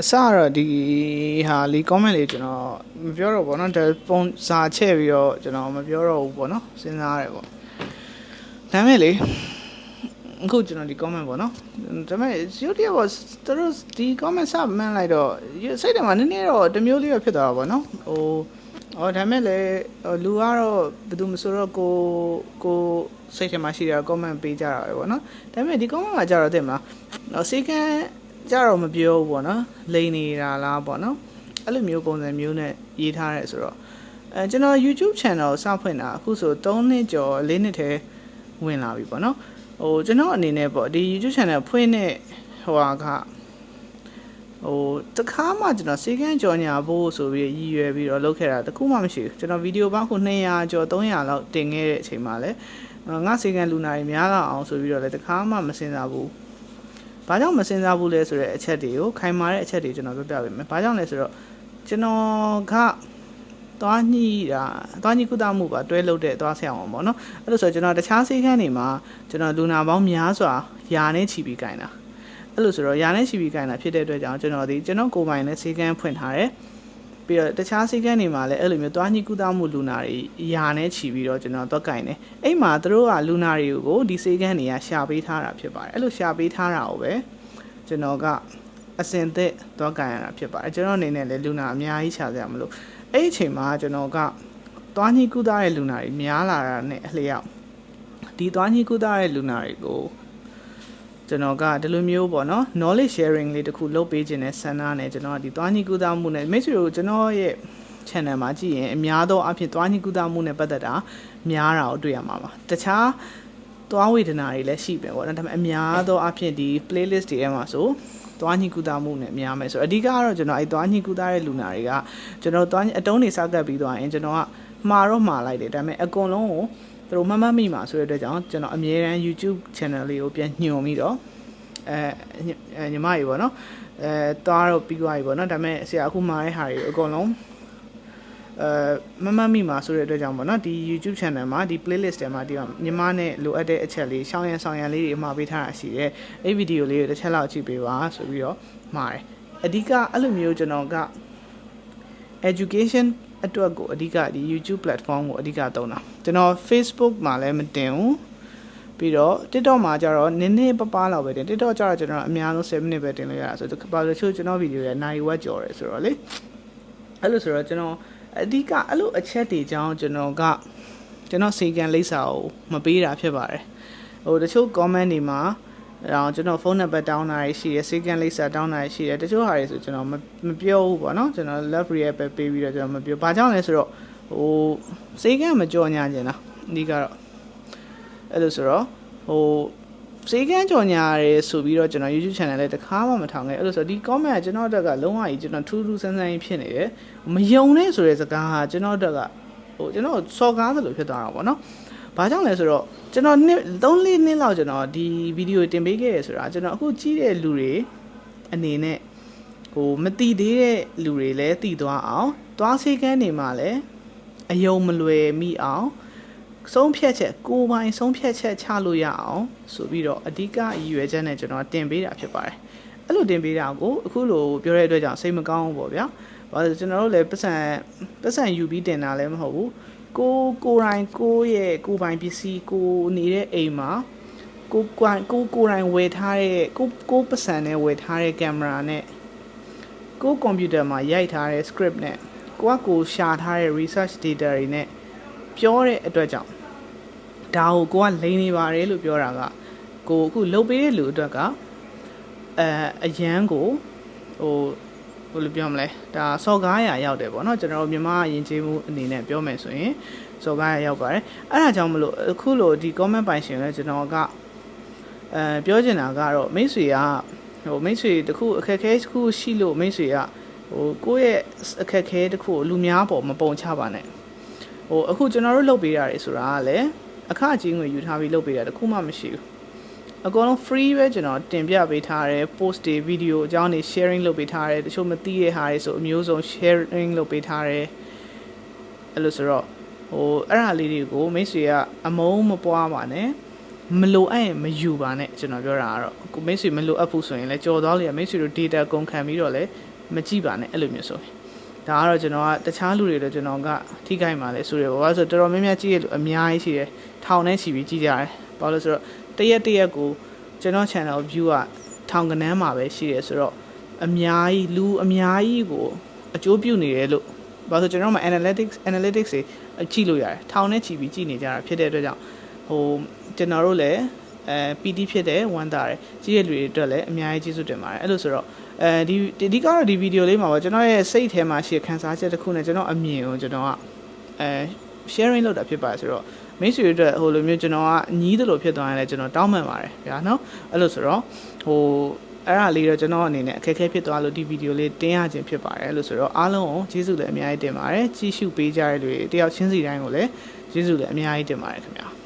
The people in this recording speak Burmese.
အစကတော့ဒီဟာလေး comment လေးကျွန်တော်မပြောတော့ဘောနော်ပုံစာချဲ့ပြီးတော့ကျွန်တော်မပြောတော့ဘူးဘောနော်စဉ်းစားရတယ်ပေါ့ဒါမဲ့လေအခုကျွန်တော်ဒီ comment ပေါ့နော်ဒါပေမဲ့ YouTube ပေါ့သူတို့ဒီ comment စမှန်းလိုက်တော့စိတ်ထဲမှာနည်းနည်းတော့တမျိုးလေးပဲဖြစ်သွားတာပေါ့နော်ဟိုအော်ဒါမဲ့လေလူကတော့ဘယ်သူမဆိုတော့ကိုကိုစိတ်ထဲမှာရှိတာ comment ပေးကြတာပဲပေါ့နော်ဒါပေမဲ့ဒီ comment မှာကြတော့တဲ့မှာနော်စေကန် ကြတော့မပြောဘူးပေါ့နော်လိန်နေတာလားပေါ့နော်အဲ့လိုမျိုးပုံစံမျိုးနဲ့ရေးထားရဲဆိုတော့အဲကျွန်တော် YouTube channel စဖွင့်တာအခုဆို3နှစ်ကျော်4နှစ်ထဲဝင်လာပြီပေါ့နော်ဟိုကျွန်တော်အနေနဲ့ပေါ့ဒီ YouTube channel ဖွင့်တဲ့ဟိုဟာကဟိုတခါမှကျွန်တော်စေကန်းကြော်ညာဖို့ဆိုပြီးရည်ရွယ်ပြီးတော့လုပ်ခဲ့တာတခုမှမရှိဘူးကျွန်တော်ဗီဒီယိုပေါင်းခု200ကျော်300လောက်တင်ခဲ့တဲ့အချိန်မှာလဲငါစေကန်းလူနာတွေများလာအောင်ဆိုပြီးတော့လည်းတခါမှမစင်စားဘူး ဘာကြောင့်မစင်စားဘူးလဲဆိုတဲ့အချက်တွေကိုခိုင်မာတဲ့အချက်တွေကျွန်တော်ပြောပြပေးမယ်။ဘာကြောင့်လဲဆိုတော့ကျွန်တော်ကသွားညှိတာသွားညှိကုသမှုပါတွဲလုပ်တဲ့သွားဆက်အောင်ပေါ့နော်။အဲ့လိုဆိုကျွန်တော်တခြားဆေးခန်းတွေမှာကျွန်တော်လူနာပေါင်းများစွာယာနဲ့ချီပြီးခိုင်းတာ။အဲ့လိုဆိုတော့ယာနဲ့ချီပြီးခိုင်းတာဖြစ်တဲ့အတွက်ကြောင့်ကျွန်တော်ဒီကျွန်တော်ကိုယ်ပိုင်နဲ့ဆေးခန်းဖွင့်ထားတယ်။ ပြီးတော့တခြားဆေးကန်းတွေမှာလည်းအဲ့လိုမျိုးသွားညှိကုသမှုလူနာတွေယာနဲ့ချီပြီးတော့ကျွန်တော်တော့ကင်တယ်အဲ့မှာသူတို့ကလူနာတွေကိုဒီဆေးကန်းတွေကရှာပေးထားတာဖြစ်ပါတယ်အဲ့လိုရှာပေးထားတာကိုပဲကျွန်တော်ကအစင်သက်တော့ကင်ရတာဖြစ်ပါတယ်ကျွန်တော်အနေနဲ့လည်းလူနာအများကြီးရှာကြမလို့အဲ့ဒီအချိန်မှာကျွန်တော်ကသွားညှိကုသတဲ့လူနာတွေများလာတာနဲ့အလျောက်ဒီသွားညှိကုသတဲ့လူနာတွေကို ကျွန်တော်ကဒီလိုမျိုးပေါ့နော် knowledge sharing လေးတခုလုပ်ပေးခြင်းနဲ့ဆန္ဒနဲ့ကျွန်တော်ကဒီသွားညှိကုသမှုနဲ့မိတ်ဆွေတို့ကျွန်တော်ရဲ့ channel မှာကြည့်ရင်အများသောအဖြစ်သွားညှိကုသမှုနဲ့ပတ်သက်တာများတာကိုတွေ့ရမှာပါတခြားသွားဝေဒနာတွေလည်းရှိပဲပေါ့နော်ဒါပေမဲ့အများသောအဖြစ်ဒီ playlist တွေထဲမှာဆိုသွားညှိကုသမှုနဲ့များမယ်ဆိုတော့အဓိကကတော့ကျွန်တော်အဲသွားညှိကုသတဲ့လူနာတွေကကျွန်တော်သွားအတုံးတွေစောက်ကပ်ပြီးသွားရင်ကျွန်တော်ကမှာတော့မှာလိုက်တယ်ဒါပေမဲ့အကုန်လုံးကို သူတို့မမမိမှာဆိုတဲ့အတွက်ကြောင့်ကျွန်တော်အမြဲတမ်း YouTube channel လေးကိုပြန်ညွှန်ပြီးတော့အဲညီမကြီးပေါ့နော်အဲသွားတော့ပြီးသွားပြီပေါ့နော်ဒါပေမဲ့ဆရာအခုမှာတဲ့ဟာတွေအကုန်လုံးအဲမမမိမှာဆိုတဲ့အတွက်ကြောင့်ပေါ့နော်ဒီ YouTube channel မှာဒီ playlist ထဲမှာဒီညီမနဲ့လိုအပ်တဲ့အချက်လေးရှောင်းရံဆောင်ရံလေးတွေအမှာပေးထားတာရှိတယ်အဲ့ဗီဒီယိုလေးကိုတစ်ချက်လောက်ကြည့်ပေးပါဆိုပြီးတော့မှာတယ်အဓိကအဲ့လိုမျိုးကျွန်တော်က education အတွက်ကိုအဓိကဒီ YouTube platform ကိုအဓိကသုံးတာကျွန်တော် Facebook မှာလည်းမတင်ဘူးပြီးတော့ TikTok မှာကျတော့နည်းနည်းပပလောက်ပဲတင် TikTok ကျတော့ကျွန်တော်အများဆုံး7မိနစ်ပဲတင်လို့ရတာဆိုတော့ဘာလို့ချို့ကျွန်တော်ဗီဒီယိုရဲ့နိုင်ဝက်ကြော်တယ်ဆိုတော့လေအဲ့လိုဆိုတော့ကျွန်တော်အဓိကအဲ့လိုအချက်တွေကြောင်းကျွန်တော်ကကျွန်တော်စေကန်လိပ်စာကိုမပေးတာဖြစ်ပါတယ်ဟိုတချို့ comment တွေမှာ အော်ကျွန်တော်ဖုန်းနံပါတ်တောင်းတာရှိတယ်စေကန်လိပ်စာတောင်းတာရှိတယ်တချို့ဟာတွေဆိုကျွန်တော်မပြောဘူးပေါ့နော်ကျွန်တော် love react ပဲပေးပြီးတော့ကျွန်တော်မပြောဘာကြောင့်လဲဆိုတော့ဟိုစေကန်မကြော်ညာကျင်တာဒီကတော့အဲ့လိုဆိုတော့ဟိုစေကန်းကြော်ညာရဲဆိုပြီးတော့ကျွန်တော် YouTube channel လေးတခါမှမထောင်ခဲ့အဲ့လိုဆိုဒီ comment ကကျွန်တော်အတွက်ကလုံးဝကြီးကျွန်တော်ထူးထူးဆန်းဆန်းကြီးဖြစ်နေတယ်မယုံနဲ့ဆိုတဲ့စကားဟာကျွန်တော်အတွက်ကဟိုကျွန်တော်စော်ကားသလိုဖြစ်သွားတာပေါ့နော် ဘာကြောင့်လဲဆိုတော့ကျွန်တော်နှစ်3လေးနှစ်လောက်ကျွန်တော်ဒီဗီဒီယိုတင်ပေးခဲ့ရဆိုတာကျွန်တော်အခုကြည့်တဲ့လူတွေအနေနဲ့ဟိုမတိသေးတဲ့လူတွေလည်းတည်သွားအောင်သွားစေကန်းနေမှာလည်းအယုံမလွယ်မိအောင်ဆုံးဖြတ်ချက်ကိုပိုင်ဆုံးဖြတ်ချက်ချလို့ရအောင်ဆိုပြီးတော့အဓိကရည်ရွယ်ချက်နဲ့ကျွန်တော်တင်ပေးတာဖြစ်ပါတယ်အဲ့လိုတင်ပေးတာကိုအခုလိုပြောတဲ့အတွက်ကြောင့်စိတ်မကောင်းဘူးပေါ့ဗျာဘာလို့ကျွန်တော်တို့လည်းပတ်စံပတ်စံယူပြီးတင်တာလည်းမဟုတ်ဘူး ကိုကိုရိုင်းကိုရဲ့ကိုပိုင်ပစ္စည်းကိုနေတဲ့အိမ်မှာကိုကိုကိုကိုရိုင်းဝယ်ထားတဲ့ကိုကိုပတ်စံနဲ့ဝယ်ထားတဲ့ကင်မရာနဲ့ကိုကွန်ပျူတာမှာရိုက်ထားတဲ့ script နဲ့ကိုကကိုရှာထားတဲ့ research data တွေနဲ့ပြောတဲ့အတွက်ကြောင့်ဒါကိုကိုကလိန်နေပါတယ်လို့ပြောတာကကိုအခုလှုပ်ပေးတဲ့လူအတွက်ကအဲအရန်ကိုဟို ဘယ်လိုပြောမလဲဒါစော်ကားရရောက်တယ်ပေါ့နော်ကျွန်တော်တို့မြန်မာယဉ်ကျေးမှုအနေနဲ့ပြောမယ်ဆိုရင်စော်ကားရရောက်ပါတယ်အဲ့ဒါကြောင့်မလို့အခုလိုဒီ comment ပိုင်ရှင်လဲကျွန်တော်ကအဲပြောချင်တာကတော့မိတ်ဆွေကဟိုမိတ်ဆွေတခုအခက်အခဲတခုရှိလို့မိတ်ဆွေကဟိုကိုယ့်ရဲ့အခက်အခဲတခုလူများပေါ်မပုံချပါနဲ့ဟိုအခုကျွန်တော်တို့လုပ်ပေးတာတွေဆိုတာကလည်းအခကြီးငွေယူထားပြီးလုပ်ပေးတာတခုမှမရှိဘူး အကုန်လုံး free ပဲကျွန်တော်တင်ပြပေးထားတယ် post တွေ video အကြောင်းတွေ sharing လုပ်ပေးထားတယ်တချို့မသိတဲ့ဟာတွေဆိုအမျိုးစုံ sharing လုပ်ပေးထားတယ်အဲ့လိုဆိုတော့ဟိုအဲ့ဒါလေးတွေကိုမိတ်ဆွေကအမုန်းမပွားပါနဲ့မလိုအပ်ရင်မယူပါနဲ့ကျွန်တော်ပြောတာကတော့ကိုမိတ်ဆွေမလိုအပ်ဘူးဆိုရင်လည်းကြော်သွားလေမိတ်ဆွေတို့ data ကုန်ခံပြီးတော့လည်းမကြည့်ပါနဲ့အဲ့လိုမျိုးဆိုရင်ဒါကတော့ကျွန်တော်ကတခြားလူတွေတော့ကျွန်တော်ကထိခိုက်မှာလဲဆိုရပါဘာလို့ဆိုတော့တော်တော်များများကြည့်ရလို့အများကြီးရှိတယ်ထောင်နဲ့ချီပြီးကြည့်ကြတယ် ဘာလို့လဲဆိုတော့တရက်တရက်ကိုကျွန်တော် channel view ကထောင်ကနန်းမှာပဲရှိတယ်ဆိုတော့အများကြီးလူအများကြီးကိုအကျိုးပြုနေတယ်လို့ဘာလို့ဆိုကျွန်တော်မှာ analytics analytics တွေကြည့်လို့ရတယ်ထောင်နဲ့ချီပြီးကြည့်နေကြတာဖြစ်တဲ့အတွက်ကြောင့်ဟိုကျွန်တော်တို့လည်းအဲ PT ဖြစ်တဲ့ဝမ်းသာတယ်ကြီးရဲ့လူတွေအတွက်လည်းအများကြီးကျေးဇူးတင်ပါတယ်အဲ့လိုဆိုတော့အဲဒီအဓိကတော့ဒီဗီဒီယိုလေးမှာပေါ့ကျွန်တော်ရဲ့စိတ်ထဲမှာရှိခံစားချက်တစ်ခုနဲ့ကျွန်တော်အမြင်ကိုကျွန်တော်ကအဲ sharing လုပ်တာဖြစ်ပါဆိုတော့ မိတ်ဆွေတွေအတွက်ဟိုလိုမျိုးကျွန်တော်ကညီးသလိုဖြစ်သွားရင်လည်းကျွန်တော်တောင်းပန်ပါတယ်ဗျာနော်အဲ့လိုဆိုတော့ဟိုအဲ့ဒါလေးတော့ကျွန်တော်အနေနဲ့အခက်အခဲဖြစ်သွားလို့ဒီဗီဒီယိုလေးတင်ရခြင်းဖြစ်ပါတယ်အဲ့လိုဆိုတော့အားလုံးကိုကျေးဇူးလည်းအများကြီးတင်ပါတယ်ကြည့်ရှုပေးကြတဲ့လူတွေတယောက်ချင်းစီတိုင်းကိုလည်းကျေးဇူးလည်းအများကြီးတင်ပါတယ်ခင်ဗျာ